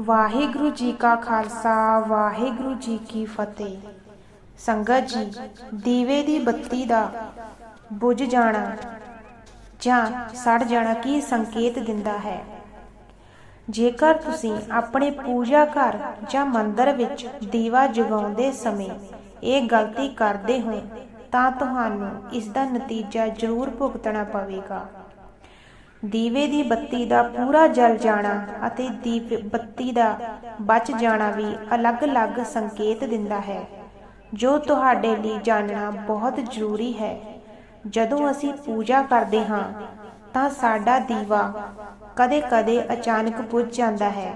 ਵਾਹਿਗੁਰੂ ਜੀ ਕਾ ਖਾਲਸਾ, ਵਾਹਿਗੁਰੂ ਜੀ ਕੀ ਫਤਿਹ। ਸੰਗਤ ਜੀ, ਦੀਵੇ ਦੀ ਬੱਤੀ ਦਾ ਬੁਝ ਜਾਣਾ ਜਾਂ ਸੜ ਜਾਣਾ ਕੀ ਸੰਕੇਤ ਦਿੰਦਾ ਹੈ? ਜੇਕਰ ਤੁਸੀਂ ਆਪਣੇ ਪੂਜਾ ਘਰ ਜਾਂ ਮੰਦਰ ਵਿੱਚ ਦੀਵਾ ਜਗਾਉਂਦੇ ਸਮੇਂ ਇਹ ਗਲਤੀ ਕਰਦੇ ਹੋ, ਤਾਂ ਤੁਹਾਨੂੰ ਇਸ ਦਾ ਨਤੀਜਾ ਜ਼ਰੂਰ ਭੁਗਤਣਾ ਪਵੇਗਾ। ਦੀਵੇ ਦੀ ਬੱਤੀ ਦਾ ਪੂਰਾ ਜਲ ਜਾਣਾ ਅਤੇ ਦੀਪ ਬੱਤੀ ਦਾ ਬਚ ਜਾਣਾ ਵੀ ਅਲੱਗ-ਅਲੱਗ ਸੰਕੇਤ ਦਿੰਦਾ ਹੈ, ਜੋ ਤੁਹਾਡੇ ਲਈ ਜਾਣਨਾ ਬਹੁਤ ਜ਼ਰੂਰੀ ਹੈ। ਜਦੋਂ ਅਸੀਂ ਪੂਜਾ ਕਰਦੇ ਹਾਂ, ਤਾਂ ਸਾਡਾ ਦੀਵਾ ਕਦੇ-ਕਦੇ ਅਚਾਨਕ ਬੁਝ ਜਾਂਦਾ ਹੈ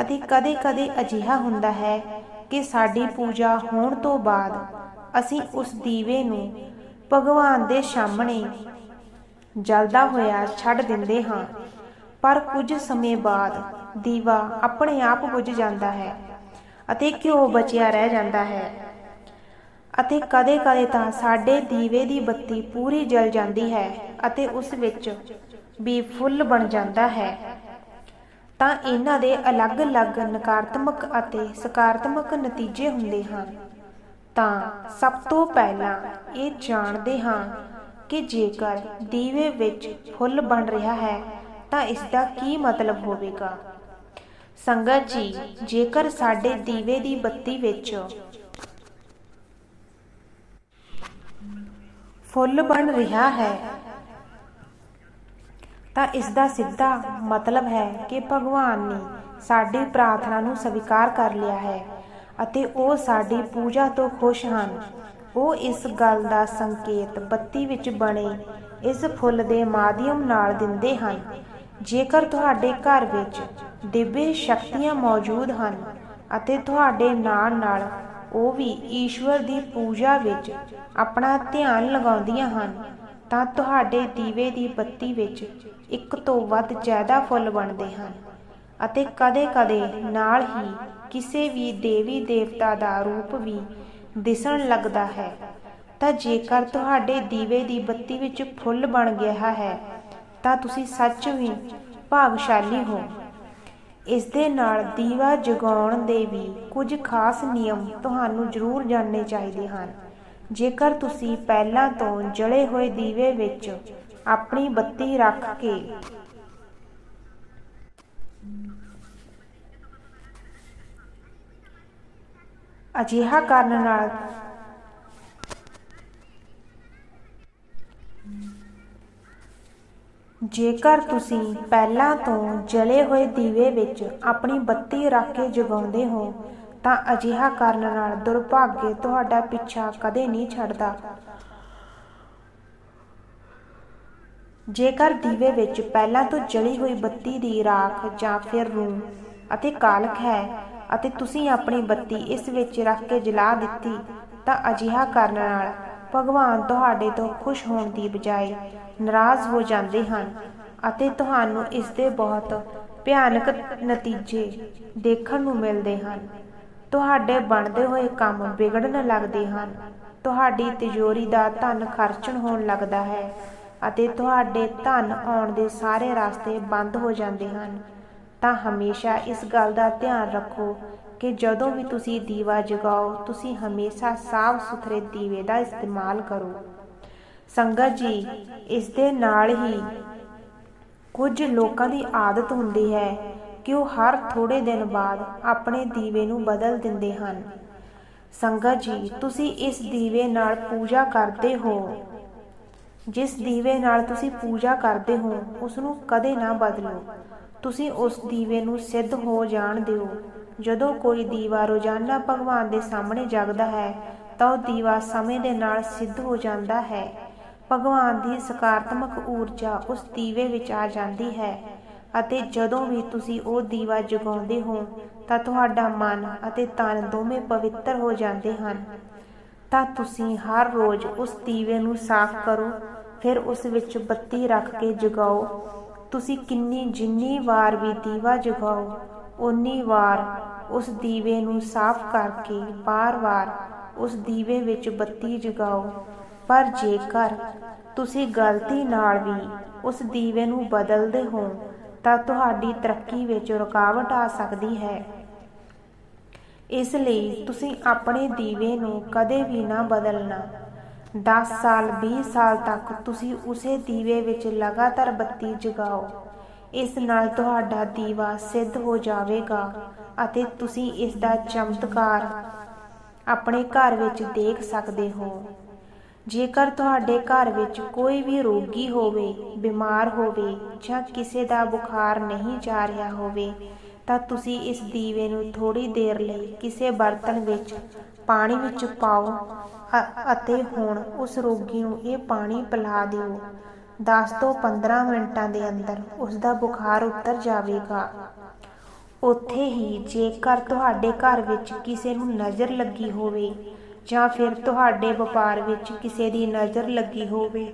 ਅਤੇ ਕਦੇ-ਕਦੇ ਅਜਿਹਾ ਹੁੰਦਾ ਹੈ ਕਿ ਸਾਡੀ ਪੂਜਾ ਹੋਣ ਤੋਂ ਬਾਅਦ ਅਸੀਂ ਉਸ ਦੀਵੇ ਨੂੰ ਭਗਵਾਨ ਦੇ ਸਾਹਮਣੇ ਜਲਦਾ ਹੋਇਆ ਛੱਡ ਦਿੰਦੇ ਹਾਂ। ਪਰ ਕੁਝ ਸਮੇਂ ਬਾਅਦ ਦੀਵਾ ਆਪਣੇ ਆਪ ਬੁਝ ਜਾਂਦਾ ਹੈ ਅਤੇ ਘਿਓ ਬਚਿਆ ਰਹਿ ਜਾਂਦਾ ਹੈ ਅਤੇ ਕਦੇ-ਕਦੇ ਤਾਂ ਸਾਡੇ ਦੀਵੇ ਦੀ ਬੱਤੀ ਪੂਰੀ ਜਲ ਜਾਂਦੀ ਹੈ ਅਤੇ ਉਸ ਵਿੱਚ ਵੀ ਫੁੱਲ ਬਣ ਜਾਂਦਾ ਹੈ। ਤਾਂ ਇਹਨਾਂ ਦੇ ਅਲੱਗ-ਅਲੱਗ ਨਕਾਰਾਤਮਕ ਅਤੇ ਸਕਾਰਾਤਮਕ ਨਤੀਜੇ ਹੁੰਦੇ ਹਨ। ਤਾਂ ਸਭ ਤੋਂ ਪਹਿਲਾਂ ਇਹ ਜਾਣਦੇ ਹਾਂ ਕਿ ਜੇਕਰ ਦੀਵੇ ਵਿੱਚ ਫੁੱਲ ਬਣ ਰਿਹਾ ਹੈ, ਤਾਂ ਇਸ ਦਾ ਕੀ ਮਤਲਬ ਹੋਵੇਗਾ? ਸੰਗਤ ਜੀ, ਜੇਕਰ ਸਾਡੇ ਦੀਵੇ ਦੀ ਬੱਤੀ ਵਿੱਚ ਫੁੱਲ ਬਣ ਰਿਹਾ ਹੈ, ਤਾਂ ਇਸ ਦਾ ਸਿੱਧਾ ਮਤਲਬ ਹੈ ਕਿ ਭਗਵਾਨ ਨੇ ਸਾਡੀ ਪ੍ਰਾਰਥਨਾ ਨੂੰ ਸਵੀਕਾਰ ਕਰ ਲਿਆ ਹੈ ਅਤੇ ਉਹ ਸਾਡੀ ਪੂਜਾ ਤੋਂ ਖੁਸ਼ ਹਨ। ਉਹ ਇਸ ਗੱਲ ਦਾ ਸੰਕੇਤ ਬੱਤੀ ਵਿੱਚ ਬਣੇ ਇਸ ਫੁੱਲ ਦੇ ਮਾਧਿਅਮ ਨਾਲ ਦਿੰਦੇ ਹਨ। ਜੇਕਰ ਤੁਹਾਡੇ ਘਰ ਵਿੱਚ ਦਿव्य ਸ਼ਕਤੀਆਂ ਮੌਜੂਦ ਹਨ ਅਤੇ ਤੁਹਾਡੇ ਨਾਲ ਨਾਲ ਉਹ ਵੀ ਈਸ਼ਵਰ ਦੀ ਪੂਜਾ ਵਿੱਚ ਆਪਣਾ ਧਿਆਨ ਲਗਾਉਂਦੀਆਂ ਹਨ, ਤਾਂ ਤੁਹਾਡੇ ਦੀਵੇ ਦੀ ਬੱਤੀ ਵਿੱਚ ਇੱਕ ਤੋਂ ਵੱਧ ਜ਼ਿਆਦਾ ਫੁੱਲ ਬਣਦੇ ਹਨ ਅਤੇ ਕਦੇ-ਕਦੇ ਨਾਲ ਹੀ ਕਿਸੇ ਵੀ ਦੇਵੀ ਦੇਵਤਾ ਦਾ ਰੂਪ ਵੀ ਦਿਸਣ ਲੱਗਦਾ ਹੈ। ਤਾਂ ਜੇਕਰ ਤੁਹਾਡੇ ਦੀਵੇ ਦੀ ਬੱਤੀ ਵਿੱਚ ਫੁੱਲ ਬਣ ਗਿਆ ਹੈ, ਤਾਂ ਤੁਸੀਂ ਸੱਚ ਵੀ ਭਾਗਸ਼ਾਲੀ ਹੋ। ਇਸ ਦੇ ਨਾਲ ਦੀਵਾ ਜਗਾਉਣ ਦੇ ਵੀ ਕੁਝ ਖਾਸ ਨਿਯਮ ਤੁਹਾਨੂੰ ਜ਼ਰੂਰ ਜਾਣਨੇ ਚਾਹੀਦੇ ਹਨ। ਜੇਕਰ ਤੁਸੀਂ ਪਹਿਲਾਂ ਤੋਂ ਜਲੇ ਹੋਏ ਦੀਵੇ ਵਿੱਚ ਆਪਣੀ ਬੱਤੀ ਰੱਖ ਕੇ ਅਜਿਹਾ ਕਰਨ ਨਾਲ। ਜੇਕਰ ਤੁਸੀਂ ਪਹਿਲਾਂ ਤੋਂ ਜਲੇ ਹੋਏ ਦੀਵੇ ਵਿੱਚ ਆਪਣੀ ਬੱਤੀ ਰੱਖ ਕੇ ਜਗਾਉਂਦੇ ਹੋ, ਤਾਂ ਅਜਿਹਾ ਕਰਨ ਨਾਲ ਦੁਰਭਾਗਯ ਤੁਹਾਡਾ ਪਿੱਛਾ ਕਦੇ ਨਹੀਂ ਛੱਡਦਾ। ਜੇਕਰ ਦੀਵੇ ਵਿੱਚ ਪਹਿਲਾਂ ਤੋਂ ਜਲੀ ਹੋਈ ਬੱਤੀ ਦੀ ਰਾਖ ਜਾਂ ਫਿਰ ਰੂਮ ਅਤੇ ਕਾਲਖ ਹੈ ਅਤੇ ਤੁਸੀਂ ਆਪਣੀ ਬੱਤੀ ਇਸ ਵਿੱਚ ਰੱਖ ਕੇ ਜਲਾ ਦਿੱਤੀ ਤਾਂ ਅਜਿਹਾ ਕਰਨ ਨਾਲ ਭਗਵਾਨ ਤੁਹਾਡੇ ਤੋਂ ਖੁਸ਼ ਹੋਣ ਦੀ ਬਜਾਏ ਨਾਰਾਜ਼ ਹੋ ਜਾਂਦੇ ਹਨ ਅਤੇ ਤੁਹਾਨੂੰ ਇਸ ਦੇ ਬਹੁਤ ਭਿਆਨਕ ਨਤੀਜੇ ਦੇਖਣ ਨੂੰ ਮਿਲਦੇ ਹਨ। ਤੁਹਾਡੇ ਬਣਦੇ ਹੋਏ ਕੰਮ ਵਿਗੜਨ ਲੱਗਦੇ ਹਨ। ਤੁਹਾਡੀ ਤਿਜੋਰੀ ਦਾ ਧਨ ਖਰਚਣ ਹੋਣ ਲੱਗਦਾ ਹੈ ਅਤੇ ਤੁਹਾਡੇ ਧਨ ਆਉਣ ਦੇ ਸਾਰੇ ਰਸਤੇ ਬੰਦ ਹੋ ਜਾਂਦੇ ਹਨ। ਤਾਂ ਹਮੇਸ਼ਾ ਇਸ ਗੱਲ ਦਾ ਧਿਆਨ ਰੱਖੋ ਕਿ ਜਦੋਂ ਵੀ ਤੁਸੀਂ ਦੀਵਾ ਜਗਾਓ, ਤੁਸੀਂ ਹਮੇਸ਼ਾ ਸਾਫ਼ ਸੁਥਰੇ ਦੀਵੇ ਦਾ ਇਸਤੇਮਾਲ ਕਰੋ। ਸੰਗਤ ਜੀ, ਇਸ ਦੇ ਨਾਲ ਹੀ ਕੁਝ ਲੋਕਾਂ ਦੀ ਆਦਤ ਹੁੰਦੀ ਹੈ ਕਿ ਉਹ ਹਰ ਥੋੜੇ ਦਿਨ ਬਾਅਦ ਆਪਣੇ ਦੀਵੇ ਨੂੰ ਬਦਲ ਦਿੰਦੇ ਹਨ। ਸੰਗਤ ਜੀ, ਤੁਸੀਂ ਇਸ ਦੀਵੇ ਨਾਲ ਪੂਜਾ ਕਰਦੇ ਹੋ। ਜਿਸ ਦੀਵੇ ਨਾਲ ਤੁਸੀਂ ਪੂਜਾ ਕਰਦੇ ਹੋ ਉਸ ਨੂੰ ਕਦੇ ਨਾ ਬਦਲੋ। ਤੁਸੀਂ ਉਸ ਦੀਵੇ ਨੂੰ ਸਿੱਧ ਹੋ ਜਾਣ ਦਿਓ। ਜਦੋਂ ਕੋਈ ਦੀਵਾ ਰੋਜ਼ਾਨਾ ਭਗਵਾਨ ਦੇ ਸਾਹਮਣੇ ਜਗਦਾ ਹੈ, ਤਾਂ ਉਹ ਦੀਵਾ ਸਮੇਂ ਦੇ ਨਾਲ ਸਿੱਧ ਹੋ ਜਾਂਦਾ ਹੈ। ਭਗਵਾਨ ਦੀ ਸਕਾਰਾਤਮਕ ਊਰਜਾ ਉਸ ਦੀਵੇ ਵਿੱਚ ਆ ਜਾਂਦੀ ਹੈ ਅਤੇ ਜਦੋਂ ਵੀ ਤੁਸੀਂ ਉਹ ਦੀਵਾ ਜਗਾਉਂਦੇ ਹੋ, ਤਾਂ ਤੁਹਾਡਾ ਮਨ ਅਤੇ ਤਨ ਦੋਵੇਂ ਪਵਿੱਤਰ ਹੋ ਜਾਂਦੇ ਹਨ। ਤਾਂ ਤੁਸੀਂ ਹਰ ਰੋਜ਼ ਉਸ ਦੀਵੇ ਨੂੰ ਸਾਫ਼ ਕਰੋ, ਫਿਰ ਉਸ ਵਿੱਚ ਬੱਤੀ ਰੱਖ ਕੇ ਜਗਾਓ। ਤੁਸੀਂ ਕਿੰਨੀ ਜਿੰਨੀ ਵਾਰ ਵੀ ਦੀਵਾ ਜਗਾਓ ਉਨੀ ਵਾਰ ਉਸ ਦੀਵੇ ਨੂੰ ਸਾਫ਼ ਕਰਕੇ ਬਾਰ-ਬਾਰ ਉਸ ਦੀਵੇ ਵਿੱਚ ਬੱਤੀ ਜਗਾਓ। ਪਰ ਜੇਕਰ ਤੁਸੀਂ ਗਲਤੀ ਨਾਲ ਵੀ ਉਸ ਦੀਵੇ ਨੂੰ ਬਦਲਦੇ ਹੋ, ਤਾਂ ਤੁਹਾਡੀ ਤਰੱਕੀ ਵਿੱਚ ਰੁਕਾਵਟ ਆ ਸਕਦੀ ਹੈ। ਇਸ ਲਈ ਤੁਸੀਂ ਆਪਣੇ ਦੀਵੇ ਨੂੰ ਕਦੇ ਵੀ ਨਾ ਬਦਲਣਾ। 10 ਸਾਲ 20 ਸਾਲ ਤੱਕ ਤੁਸੀਂ ਉਸੇ ਦੀਵੇ ਵਿੱਚ ਲਗਾਤਾਰ ਬੱਤੀ ਜਗਾਓ। ਇਸ ਨਾਲ ਤੁਹਾਡਾ ਦੀਵਾ ਸਿੱਧ ਹੋ ਜਾਵੇਗਾ ਅਤੇ ਤੁਸੀਂ ਇਸ ਦਾ ਚਮਤਕਾਰ ਆਪਣੇ ਘਰ ਵਿੱਚ ਦੇਖ ਸਕਦੇ ਹੋ। ਜੇਕਰ ਤੁਹਾਡੇ ਘਰ ਵਿੱਚ ਕੋਈ ਵੀ ਰੋਗੀ ਹੋਵੇ, ਬਿਮਾਰ ਹੋਵੇ ਜਾਂ ਕਿਸੇ ਦਾ ਬੁਖਾਰ ਨਹੀਂ ਜਾ ਰਿਹਾ ਹੋਵੇ, ਤਾਂ ਤੁਸੀਂ ਇਸ ਦੀਵੇ ਨੂੰ ਥੋੜੀ ਦੇਰ ਲਈ ਕਿਸੇ ਬਰਤਨ ਵਿੱਚ ਪਾਣੀ ਵਿੱਚ ਪਾਓ ਅਤੇ ਹੁਣ ਉਸ ਰੋਗੀ ਨੂੰ ਇਹ ਪਾਣੀ ਪਿਲਾ ਦਿਓ। 10 ਤੋਂ 15 ਮਿੰਟਾਂ ਦੇ ਅੰਦਰ ਉਸ ਦਾ ਬੁਖਾਰ ਉਤਰ ਜਾਵੇਗਾ। ਉੱਥੇ ਹੀ ਜੇਕਰ ਤੁਹਾਡੇ ਘਰ ਵਿੱਚ ਕਿਸੇ ਨੂੰ ਨਜ਼ਰ ਲੱਗੀ ਹੋਵੇ ਜਾਂ ਫਿਰ ਤੁਹਾਡੇ ਵਪਾਰ ਵਿੱਚ ਕਿਸੇ ਦੀ ਨਜ਼ਰ ਲੱਗੀ ਹੋਵੇ।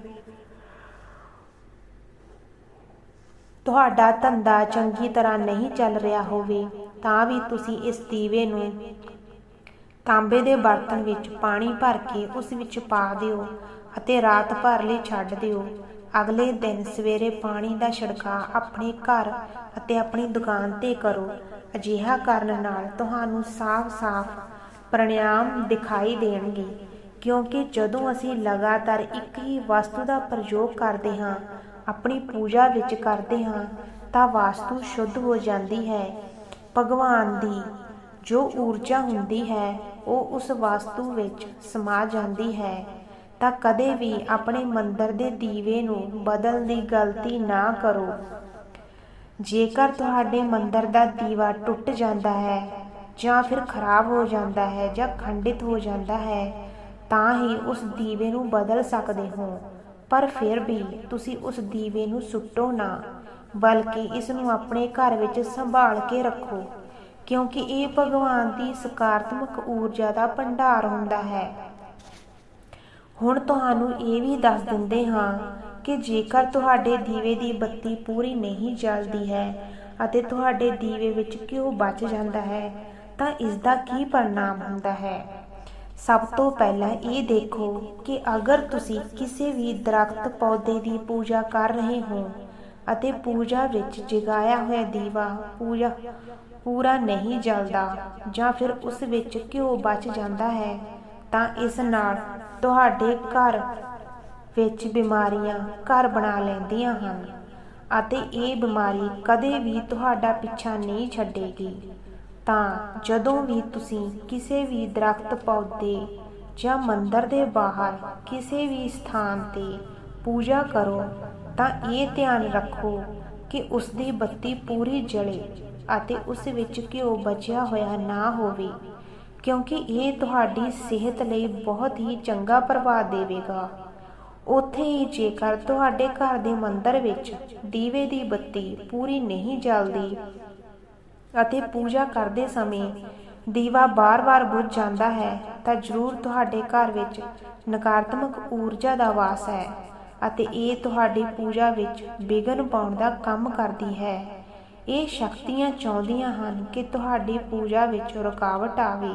ਤੁਹਾਡਾ ਧੰਦਾ ਚੰਗੀ ਤਰ੍ਹਾਂ ਨਹੀਂ ਚੱਲ ਰਿਹਾ ਹੋਵੇ, ਤਾਂ ਵੀ ਤੁਸੀਂ ਇਸ ਦੀਵੇ ਨੂੰ ਤਾਂਬੇ ਦੇ ਬਰਤਨ ਵਿੱਚ ਪਾਣੀ ਭਰ ਕੇ ਉਸ ਵਿੱਚ ਪਾ ਦਿਓ ਅਤੇ ਰਾਤ ਭਰ ਲਈ ਛੱਡ ਦਿਓ। ਅਗਲੇ ਦਿਨ ਸਵੇਰੇ ਪਾਣੀ ਦਾ ਛਿੜਕਾਅ ਆਪਣੇ ਘਰ ਅਤੇ ਆਪਣੀ ਦੁਕਾਨ ਤੇ ਕਰੋ। ਅਜਿਹਾ ਕਰਨ ਨਾਲ ਤੁਹਾਨੂੰ ਸਾਫ਼-ਸਾਫ਼ ਪ੍ਰਣਾਮ ਦਿਖਾਈ ਦੇਣਗੇ, ਕਿਉਂਕਿ ਜਦੋਂ ਅਸੀਂ ਲਗਾਤਾਰ ਇੱਕ ਹੀ ਵਸਤੂ ਦਾ ਪ੍ਰਯੋਗ ਕਰਦੇ ਹਾਂ, ਆਪਣੀ ਪੂਜਾ ਵਿੱਚ ਕਰਦੇ ਹਾਂ, ਤਾਂ ਵਾਸਤੂ ਸ਼ੁੱਧ ਹੋ ਜਾਂਦੀ ਹੈ। ਭਗਵਾਨ ਦੀ ਜੋ ਊਰਜਾ ਹੁੰਦੀ ਹੈ, ਉਹ ਉਸ ਵਾਸਤੂ ਵਿੱਚ ਸਮਾ ਜਾਂਦੀ ਹੈ। ਤਾਂ ਕਦੇ ਵੀ ਆਪਣੇ ਮੰਦਰ ਦੇ ਦੀਵੇ ਨੂੰ ਬਦਲ ਦੀ ਗਲਤੀ ਨਾ ਕਰੋ। ਜੇਕਰ ਤੁਹਾਡੇ ਮੰਦਰ ਦਾ ਦੀਵਾ ਟੁੱਟ ਜਾਂਦਾ ਹੈ ਜਾਂ ਫਿਰ ਖਰਾਬ ਹੋ ਜਾਂਦਾ ਹੈ ਜਾਂ ਖੰਡਿਤ ਹੋ ਜਾਂਦਾ ਹੈ, ਤਾਂ ਹੀ ਉਸ ਦੀਵੇ ਨੂੰ ਬਦਲ ਸਕਦੇ ਹੋ। ਪਰ ਫਿਰ ਵੀ ਤੁਸੀਂ ਉਸ ਦੀਵੇ ਨੂੰ ਸੁੱਟੋ ਨਾ, ਬਲਕਿ ਇਸ ਨੂੰ ਆਪਣੇ ਘਰ ਵਿੱਚ ਸੰਭਾਲ ਕੇ ਰੱਖੋ, ਕਿਉਂਕਿ ਇਹ ਭਗਵਾਨ ਦੀ ਸਕਾਰਾਤਮਕ ਊਰਜਾ ਦਾ ਭੰਡਾਰ ਹੁੰਦਾ ਹੈ। ਹੁਣ ਤੁਹਾਨੂੰ ਇਹ ਵੀ ਦੱਸ ਦਿੰਦੇ ਹਾਂ ਕਿ ਜੇਕਰ ਤੁਹਾਡੇ ਦੀਵੇ ਦੀ ਬੱਤੀ ਪੂਰੀ ਨਹੀਂ ਜਲਦੀ ਹੈ ਅਤੇ ਤੁਹਾਡੇ ਦੀਵੇ ਵਿੱਚ ਘਿਓ ਬਚ ਜਾਂਦਾ ਹੈ ਤਾਂ ਇਸ ਦਾ ਕੀ ਪਰਿਣਾਮ ਹੁੰਦਾ ਹੈ? ਸਭ ਤੋਂ ਪਹਿਲਾਂ ਇਹ ਦੇਖੋ ਕਿ ਅਗਰ ਤੁਸੀਂ ਕਿਸੇ ਵੀ ਦਰਖਤ ਪੌਦੇ ਦੀ ਪੂਜਾ ਕਰ ਰਹੇ ਹੋ ਅਤੇ ਪੂਜਾ ਵਿੱਚ ਜਗਾਇਆ ਹੋਇਆ ਦੀਵਾ ਪੂਜਾ ਪੂਰਾ ਨਹੀਂ ਜਲਦਾ ਜਾਂ ਫਿਰ ਉਸ ਵਿੱਚ ਘਿਓ ਬਚ ਜਾਂਦਾ ਹੈ, ਤਾਂ ਇਸ ਨਾਲ ਤੁਹਾਡੇ ਘਰ ਵਿੱਚ ਬਿਮਾਰੀਆਂ ਘਰ ਬਣਾ ਲੈਂਦੀਆਂ ਹਨ ਅਤੇ ਇਹ ਬਿਮਾਰੀ ਕਦੇ ਵੀ ਤੁਹਾਡਾ ਪਿੱਛਾ ਨਹੀਂ ਛੱਡੇਗੀ। ਤਾਂ ਜਦੋਂ ਵੀ ਤੁਸੀਂ ਕਿਸੇ ਵੀ ਦਰਖਤ ਪੌਦੇ ਜਾਂ ਮੰਦਰ ਦੇ ਬਾਹਰ ਕਿਸੇ ਵੀ ਸਥਾਨ ਤੇ ਪੂਜਾ ਕਰੋ, ਤਾਂ ਇਹ ਧਿਆਨ ਰੱਖੋ ਕਿ ਉਸ ਦੀ ਬੱਤੀ ਪੂਰੀ ਜਲੇ ਅਤੇ ਉਸ ਵਿੱਚ ਘਿਓ ਬਚਿਆ ਹੋਇਆ ਨਾ ਹੋਵੇ, ਕਿਉਂਕਿ ਇਹ ਤੁਹਾਡੀ ਸਿਹਤ ਲਈ ਬਹੁਤ ਹੀ ਚੰਗਾ ਪ੍ਰਭਾਵ ਦੇਵੇਗਾ। ਉੱਥੇ ਹੀ ਜੇਕਰ ਤੁਹਾਡੇ ਘਰ ਦੇ ਮੰਦਰ ਵਿੱਚ ਦੀਵੇ ਦੀ ਬੱਤੀ ਪੂਰੀ ਨਹੀਂ ਜਲਦੀ ਅਤੇ ਪੂਜਾ ਕਰਦੇ ਸਮੇਂ ਦੀਵਾ ਬਾਰ-ਬਾਰ ਬੁਝ ਜਾਂਦਾ ਹੈ, ਤਾਂ ਜ਼ਰੂਰ ਤੁਹਾਡੇ ਘਰ ਵਿੱਚ ਨਕਾਰਾਤਮਕ ਊਰਜਾ ਦਾ ਵਾਸ ਹੈ ਅਤੇ ਇਹ ਤੁਹਾਡੀ ਪੂਜਾ ਵਿੱਚ ਵਿਘਨ ਪਾਉਣ ਦਾ ਕੰਮ ਕਰਦੀ ਹੈ। ਇਹ ਸ਼ਕਤੀਆਂ ਚਾਹੁੰਦੀਆਂ ਹਨ ਕਿ ਤੁਹਾਡੀ ਪੂਜਾ ਵਿੱਚ ਰੁਕਾਵਟ ਆਵੇ।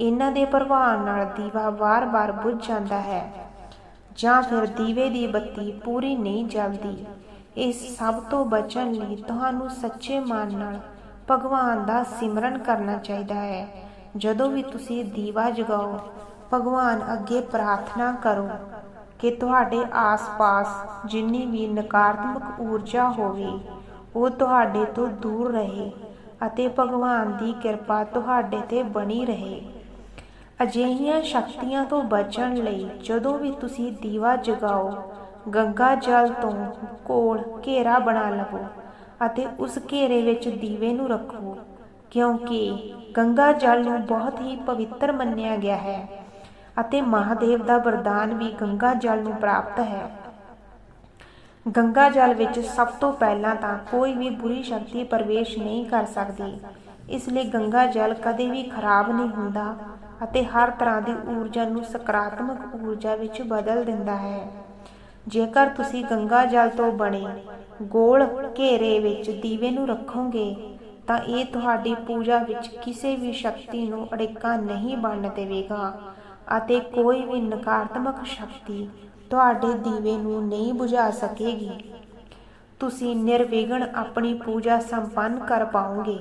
ਇਹਨਾਂ ਦੇ ਪ੍ਰਭਾਵ ਨਾਲ ਦੀਵਾ ਵਾਰ-ਵਾਰ ਬੁਝ ਜਾਂਦਾ ਹੈ, ਜਾਂ ਫਿਰ ਦੀਵੇ ਦੀ ਬੱਤੀ ਪੂਰੀ ਨਹੀਂ ਜਲਦੀ। ਇਸ ਸਭ ਤੋਂ ਬਚਣ ਲਈ ਤੁਹਾਨੂੰ ਸੱਚੇ ਮਨ ਨਾਲ ਭਗਵਾਨ ਦਾ ਸਿਮਰਨ ਕਰਨਾ ਚਾਹੀਦਾ ਹੈ। ਜਦੋਂ ਵੀ ਤੁਸੀਂ ਦੀਵਾ ਜਗਾਓ, ਭਗਵਾਨ ਅੱਗੇ ਪ੍ਰਾਰਥਨਾ ਕਰੋ ਕਿ ਤੁਹਾਡੇ ਆਸ-ਪਾਸ ਜਿੰਨੀ ਵੀ ਨਕਾਰਾਤਮਕ ਊਰਜਾ ਹੋਵੇ, ਉਹ ਤੁਹਾਡੇ ਤੋਂ ਦੂਰ ਰਹੇ ਅਤੇ ਭਗਵਾਨ ਦੀ ਕਿਰਪਾ ਤੁਹਾਡੇ ਤੇ ਬਣੀ ਰਹੇ। ਅਜਿਹੀਆਂ ਸ਼ਕਤੀਆਂ ਤੋਂ ਬਚਣ ਲਈ ਜਦੋਂ ਵੀ ਤੁਸੀਂ ਦੀਵਾ ਜਗਾਓ, ਗੰਗਾ ਜਲ ਤੋਂ ਕੋਲ ਘੇਰਾ ਬਣਾ ਲਵੋ। ਅਤੇ ਉਸ ਘੇਰੇ ਵਿੱਚ ਦੀਵੇ ਨੂੰ ਰੱਖੋ, ਕਿਉਂਕਿ ਗੰਗਾ ਜਲ ਨੂੰ ਬਹੁਤ ਹੀ ਪਵਿੱਤਰ ਮੰਨਿਆ ਗਿਆ ਹੈ ਅਤੇ ਮਹਾਦੇਵ ਦਾ ਵਰਦਾਨ ਵੀ ਗੰਗਾ ਜਲ ਨੂੰ ਪ੍ਰਾਪਤ ਹੈ। ਗੰਗਾ ਜਲ ਵਿੱਚ ਸਭ ਤੋਂ ਪਹਿਲਾਂ ਤਾਂ ਕੋਈ ਵੀ ਬੁਰੀ ਸ਼ਕਤੀ ਪ੍ਰਵੇਸ਼ ਨਹੀਂ ਕਰ ਸਕਦੀ, ਇਸ ਲਈ ਗੰਗਾ ਜਲ ਕਦੇ ਵੀ ਖਰਾਬ ਨਹੀਂ ਹੁੰਦਾ ਅਤੇ ਹਰ ਤਰ੍ਹਾਂ ਦੀ ਊਰਜਾ ਨੂੰ ਸਕਾਰਾਤਮਕ ਊਰਜਾ ਵਿੱਚ ਬਦਲ ਦਿੰਦਾ ਹੈ। ਜੇਕਰ ਤੁਸੀਂ ਗੰਗਾ ਜਲ ਤੋਂ ਬਣੇ ਗੋਲ ਘੇਰੇ ਵਿੱਚ ਦੀਵੇ ਨੂੰ ਰੱਖੋਗੇ, ਤਾਂ ਇਹ ਤੁਹਾਡੀ ਪੂਜਾ ਵਿੱਚ ਕਿਸੇ ਵੀ ਸ਼ਕਤੀ ਨੂੰ ਅੜਿੱਕਾ ਨਹੀਂ ਬਣ ਦੇਵੇਗਾ ਅਤੇ ਕੋਈ ਵੀ ਨਕਾਰਾਤਮਕ ਸ਼ਕਤੀ ਤੁਹਾਡੇ ਦੀਵੇ ਨੂੰ ਨਹੀਂ ਬੁਝਾ ਸਕੇਗੀ। ਤੁਸੀਂ ਨਿਰਵਿਘਨ ਆਪਣੀ ਪੂਜਾ ਸੰਪੰਨ ਕਰ ਪਾਓਗੇ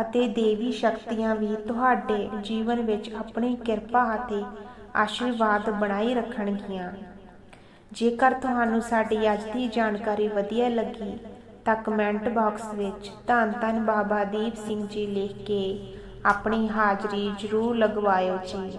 ਅਤੇ ਦੇਵੀ ਸ਼ਕਤੀਆਂ ਵੀ ਤੁਹਾਡੇ ਜੀਵਨ ਵਿੱਚ ਆਪਣੀ ਕਿਰਪਾ ਅਤੇ ਆਸ਼ੀਰਵਾਦ ਬਣਾਈ ਰੱਖਣਗੀਆਂ। ਜੇਕਰ ਤੁਹਾਨੂੰ ਸਾਡੀ ਅੱਜ ਦੀ ਜਾਣਕਾਰੀ ਵਧੀਆ ਲੱਗੀ, ਤਾਂ ਕਮੈਂਟ ਬਾਕਸ ਵਿੱਚ ਧੰਨ ਧੰਨ ਬਾਬਾ ਦੀਪ ਸਿੰਘ ਜੀ ਲਿਖ ਕੇ ਆਪਣੀ ਹਾਜ਼ਰੀ ਜ਼ਰੂਰ ਲਗਵਾਇਓ ਜੀ।